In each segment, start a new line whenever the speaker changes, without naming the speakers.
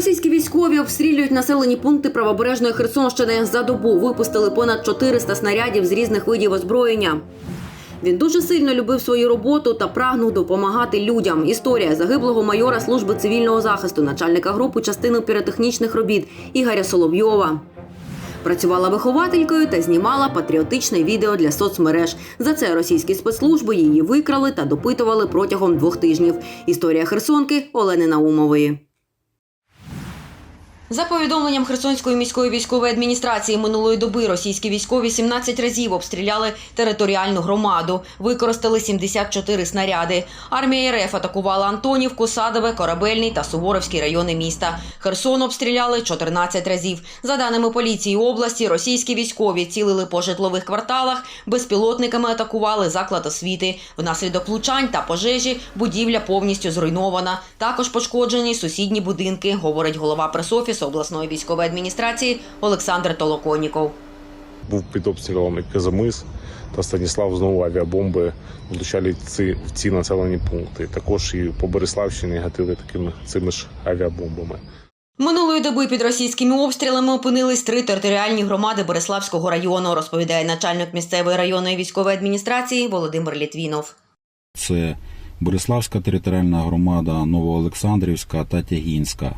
Російські військові обстрілюють населені пункти правобережної Херсонщини. За добу випустили понад 400 снарядів з різних видів озброєння. Він дуже сильно любив свою роботу та прагнув допомагати людям. Історія загиблого майора служби цивільного захисту, начальника групи частини піротехнічних робіт Ігоря Соловйова. Працювала вихователькою та знімала патріотичне відео для соцмереж. За це російські спецслужби її викрали та допитували протягом двох тижнів. Історія Херсонки Олени Наумової. За повідомленням Херсонської міської військової адміністрації минулої доби російські військові 17 разів обстріляли територіальну громаду, використали 74 снаряди. Армія РФ атакувала Антонівку, Садове, Корабельний та Суворовський райони міста. Херсон обстріляли 14 разів. За даними поліції області, російські військові цілили по житлових кварталах, безпілотниками атакували заклад освіти. Внаслідок влучань та пожежі будівля повністю зруйнована. Також пошкоджені сусідні будинки, говорить голова пресофісу обласної військової адміністрації Олександр Толоконіков.
був під обстрілом і Казамис та Станіслав знову авіабомби влучали ці, в ці населені пункти. Також і по Бориславщині гатили такими цими ж авіабомбами.
Минулої доби під російськими обстрілами опинились три територіальні громади Бориславського району, розповідає начальник місцевої районної військової адміністрації Володимир Літвінов.
Це Бориславська територіальна громада, Новоолександрівська та Тягінська.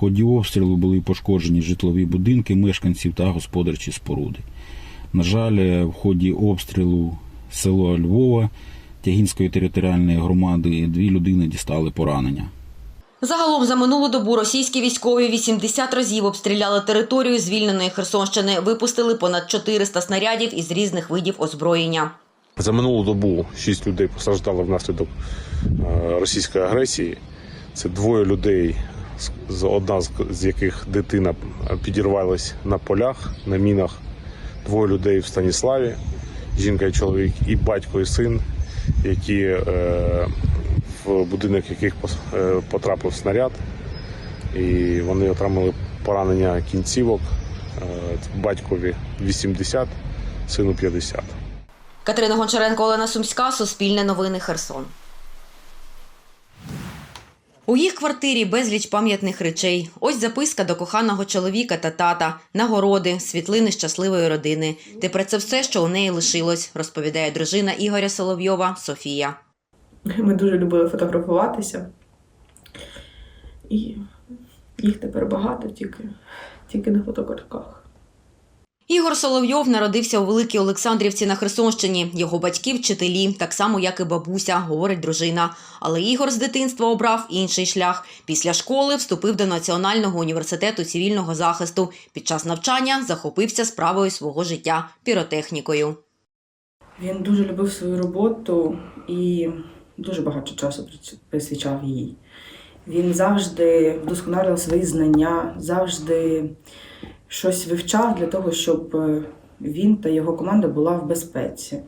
В ході обстрілу були пошкоджені житлові будинки мешканців та господарчі споруди. На жаль, в ході обстрілу село Львова Тягінської територіальної громади дві людини дістали поранення.
Загалом за минулу добу російські військові 80 разів обстріляли територію звільненої Херсонщини, випустили понад 400 снарядів із різних видів озброєння.
За минулу добу шість людей постраждали внаслідок е, російської агресії. Це двоє людей, одна з- з яких дитина е, підірвалась на полях, на мінах. Двоє людей в Станіславі, жінка і чоловік, і батько і син, які е, в будинок яких е, потрапив снаряд, і вони отримали поранення кінцівок. Е, батькові 80, сину 50.
Катерина Гончаренко, Олена Сумська, Суспільне новини Херсон. У їх квартирі безліч пам'ятних речей. Ось записка до коханого чоловіка та тата, нагороди, світлини щасливої родини. Тепер це все, що у неї лишилось, розповідає дружина Ігоря Соловйова Софія.
Ми дуже любили фотографуватися. І їх тепер багато, тільки, тільки на фотокартках.
Ігор Соловйов народився у Великій Олександрівці на Херсонщині. Його батьки вчителі, так само як і бабуся, говорить дружина. Але Ігор з дитинства обрав інший шлях. Після школи вступив до Національного університету цивільного захисту. Під час навчання захопився справою свого життя піротехнікою.
Він дуже любив свою роботу і дуже багато часу присвячав їй. Він завжди вдосконалював свої знання, завжди щось вивчав для того, щоб е, він та його команда була в безпеці.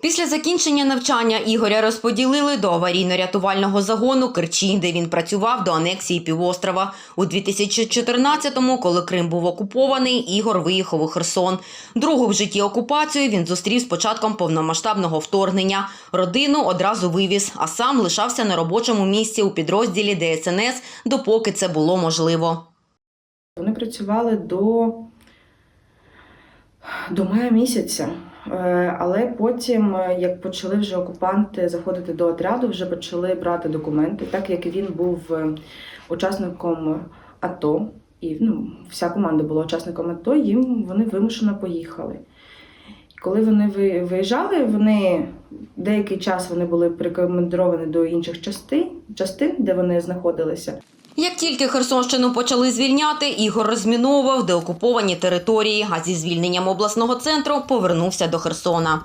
Після закінчення навчання Ігоря розподілили до аварійно-рятувального загону Керчі, де він працював до анексії півострова. У 2014-му, коли Крим був окупований, Ігор виїхав у Херсон. Другу в житті окупацію він зустрів з початком повномасштабного вторгнення. Родину одразу вивіз, а сам лишався на робочому місці у підрозділі ДСНС, допоки це було можливо.
Вони працювали до, до мая місяця. Е, Але потім, е, як почали вже окупанти заходити до отряду, вже почали брати документи, так як він був е, учасником АТО, і ну, вся команда була учасником АТО, їм вони вимушено поїхали. Коли вони ви- виїжджали, вони деякий час вони були прикомандировані до інших частин, частин, де вони знаходилися.
Як тільки Херсонщину почали звільняти, Ігор розміновував деокуповані території, а зі звільненням обласного центру повернувся до Херсона.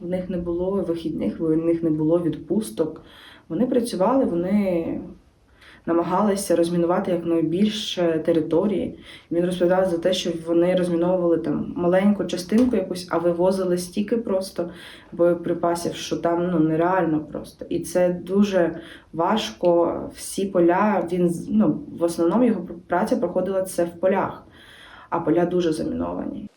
В них не було вихідних, у них не було відпусток. Вони працювали, вони намагалися розмінувати якнайбільше території. Він розповідав за те, що вони розміновували там маленьку частинку якусь, а вивозили стільки просто боєприпасів, що там ну нереально просто. І це дуже важко. Всі поля він ну, в основному його праця проходила це в полях, а поля дуже заміновані.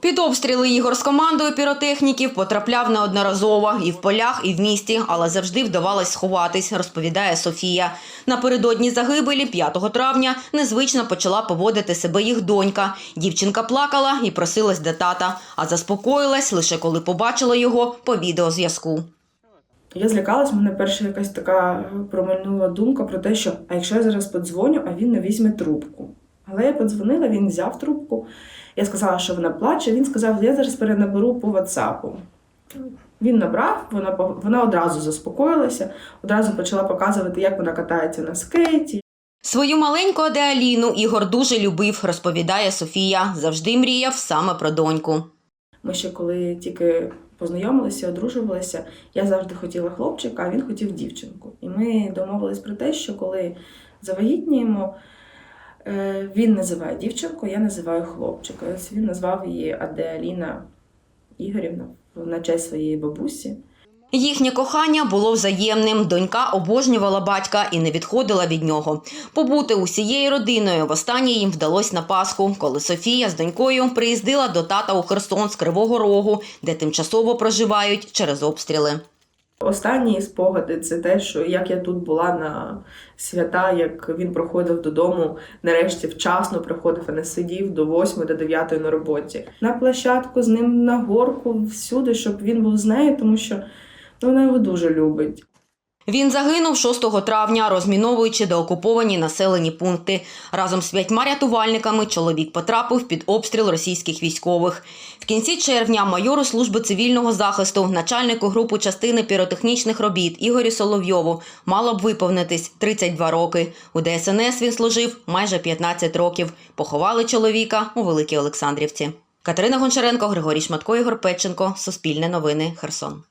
Під обстріли Ігор з командою піротехніків потрапляв неодноразово і в полях, і в місті, але завжди вдавалось сховатись, розповідає Софія. Напередодні загибелі 5 травня незвично почала поводити себе їх донька. Дівчинка плакала і просилась до тата, а заспокоїлась лише коли побачила його по відеозв'язку.
Я злякалась, мене перша якась така промайнула думка про те, що а якщо я зараз подзвоню, а він не візьме трубку. Але я подзвонила, він взяв трубку. Я сказала, що вона плаче. Він сказав, я зараз перенаберу по WhatsApp. Він набрав, вона, вона одразу заспокоїлася, одразу почала показувати, як вона катається на скейті,
Свою маленьку Адеаліну Ігор дуже любив, розповідає Софія. Завжди мріяв саме про доньку.
Ми ще коли тільки познайомилися, одружувалися, я завжди хотіла хлопчика, а він хотів дівчинку. І ми домовились про те, що коли завагітніємо, він називає дівчинку, я називаю хлопчика. Ось він назвав її Аделіна Ігорівна на честь своєї бабусі.
Їхнє кохання було взаємним. Донька обожнювала батька і не відходила від нього. Побути усією родиною востаннє їм вдалося на Пасху, коли Софія з донькою приїздила до тата у Херсон з Кривого Рогу, де тимчасово проживають через обстріли.
Останні спогади це те, що як я тут була на свята, як він проходив додому, нарешті вчасно приходив, а не сидів до 8 до 9 на роботі. На площадку з ним на горку, всюди, щоб він був з нею, тому що ну, вона його дуже любить.
Він загинув 6 травня, розміновуючи деокуповані населені пункти. Разом з п'ятьма рятувальниками чоловік потрапив під обстріл російських військових. В кінці червня майору служби цивільного захисту, начальнику групи частини піротехнічних робіт Ігорю Соловйову мало б виповнитись 32 роки. У ДСНС він служив майже 15 років. Поховали чоловіка у Великій Олександрівці. Катерина Гончаренко, Григорій Шматко, Ігор Петченко. Суспільне новини. Херсон.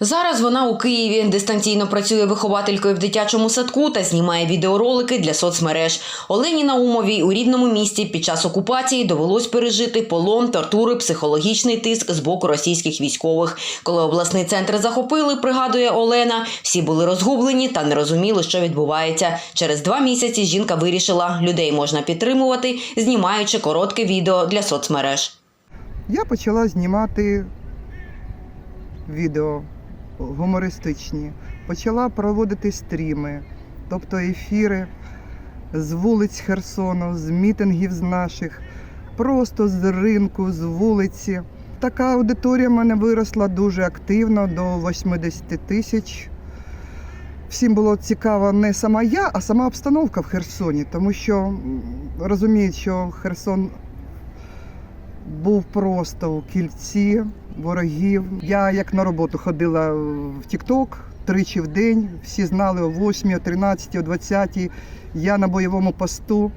Зараз вона у Києві дистанційно працює вихователькою в дитячому садку та знімає відеоролики для соцмереж. Олені Наумовій у рідному місті під час окупації довелось пережити полон, тортури, психологічний тиск з боку російських військових. Коли обласний центр захопили, пригадує Олена, всі були розгублені та не розуміли, що відбувається. Через два місяці жінка вирішила, людей можна підтримувати, знімаючи коротке відео для соцмереж.
Я почала знімати відео гумористичні, почала проводити стріми, тобто ефіри з вулиць Херсону, з мітингів з наших, просто з ринку, з вулиці. Така аудиторія в мене виросла дуже активно до 80 тисяч. Всім було цікаво не сама я, а сама обстановка в Херсоні, тому що розуміють, що Херсон був просто у кільці ворогів. Я як на роботу ходила в Тік-Ток тричі в день. Всі знали о 8, о 13, о 20. Я на бойовому посту.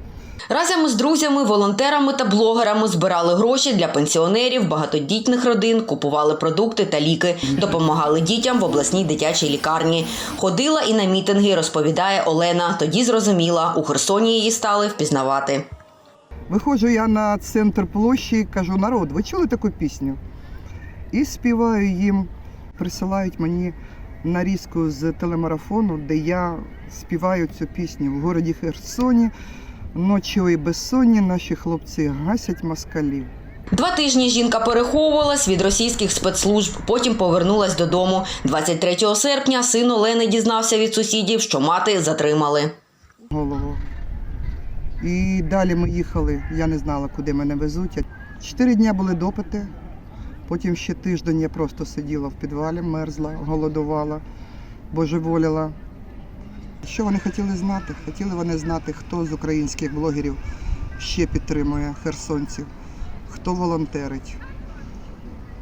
Разом із друзями, волонтерами та блогерами збирали гроші для пенсіонерів, багатодітних родин, купували продукти та ліки, допомагали дітям в обласній дитячій лікарні. Ходила і на мітинги, розповідає Олена. Тоді зрозуміла, у Херсоні її стали впізнавати.
Виходжу я на центр площі і кажу: народ, ви чули таку пісню? І співаю їм, присилають мені нарізку з телемарафону, де я співаю цю пісню в городі Херсоні. Ночі і безсонні наші хлопці гасять москалів.
Два тижні жінка переховувалась від російських спецслужб, потім повернулась додому. 23 серпня син Олени дізнався від сусідів, що мати затримали.
голову. І далі ми їхали, я не знала, куди мене везуть. Чотири дні були допити. Потім ще тиждень я просто сиділа в підвалі, мерзла, голодувала, божеволіла. Що вони хотіли знати? Хотіли вони знати, хто з українських блогерів ще підтримує херсонців, хто волонтерить,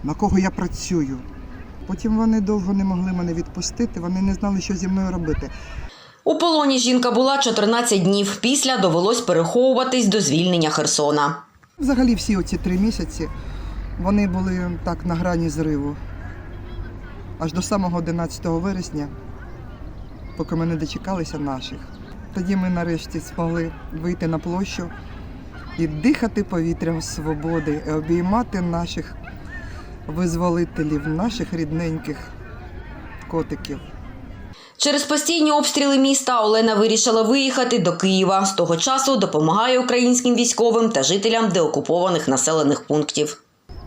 на кого я працюю. Потім вони довго не могли мене відпустити, вони не знали, що зі мною робити.
У полоні жінка була 14 днів. Після довелось переховуватись до звільнення Херсона.
Взагалі всі оці три місяці вони були так на грані зриву. Аж до самого 11 вересня, поки ми не дочекалися наших. Тоді ми нарешті змогли вийти на площу і дихати повітрям свободи, і обіймати наших визволителів, наших рідненьких котиків.
Через постійні обстріли міста Олена вирішила виїхати до Києва. З того часу допомагає українським військовим та жителям деокупованих населених пунктів.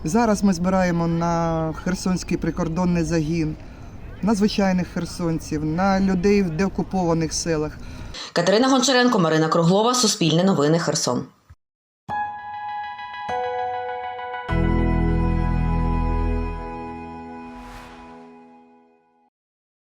Зараз ми збираємо на Херсонський прикордонний загін, на звичайних херсонців, на людей в деокупованих селах.
Катерина Гончаренко, Марина Круглова, Суспільне новини, Херсон.